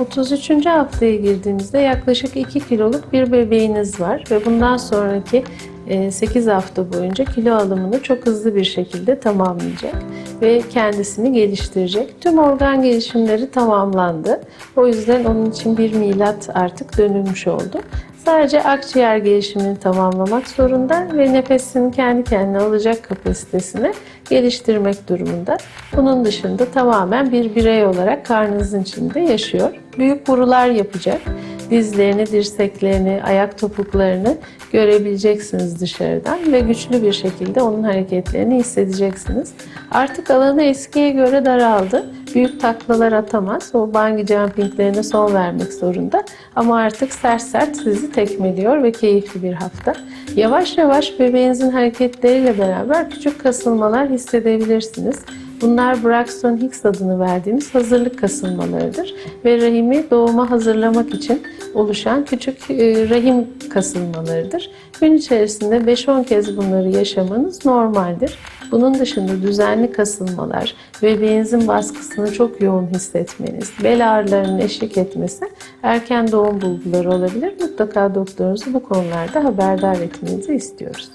33. haftaya girdiğimizde yaklaşık 2 kiloluk bir bebeğiniz var ve bundan sonraki e, 8 hafta boyunca kilo alımını çok hızlı bir şekilde tamamlayacak ve kendisini geliştirecek. Tüm organ gelişimleri tamamlandı. O yüzden onun için bir milat artık dönülmüş oldu. Sadece akciğer gelişimini tamamlamak zorunda ve nefesini kendi kendine alacak kapasitesini geliştirmek durumunda. Bunun dışında tamamen bir birey olarak karnınızın içinde yaşıyor. Büyük vurular yapacak. Dizlerini, dirseklerini, ayak topuklarını görebileceksiniz dışarıdan ve güçlü bir şekilde onun hareketlerini hissedeceksiniz. Artık alanı eskiye göre daraldı. Büyük taklalar atamaz. O bungee jumpinglerine son vermek zorunda. Ama artık sert sert sizi tekmeliyor ve keyifli bir hafta. Yavaş yavaş bebeğinizin hareketleriyle beraber küçük kasılmalar hissedebilirsiniz. Bunlar Braxton Hicks adını verdiğimiz hazırlık kasılmalarıdır ve rahimi doğuma hazırlamak için oluşan küçük e, rahim kasılmalarıdır. Gün içerisinde 5-10 kez bunları yaşamanız normaldir. Bunun dışında düzenli kasılmalar, bebeğinizin baskısını çok yoğun hissetmeniz, bel ağrılarının eşlik etmesi erken doğum bulguları olabilir. Mutlaka doktorunuzu bu konularda haberdar etmenizi istiyoruz.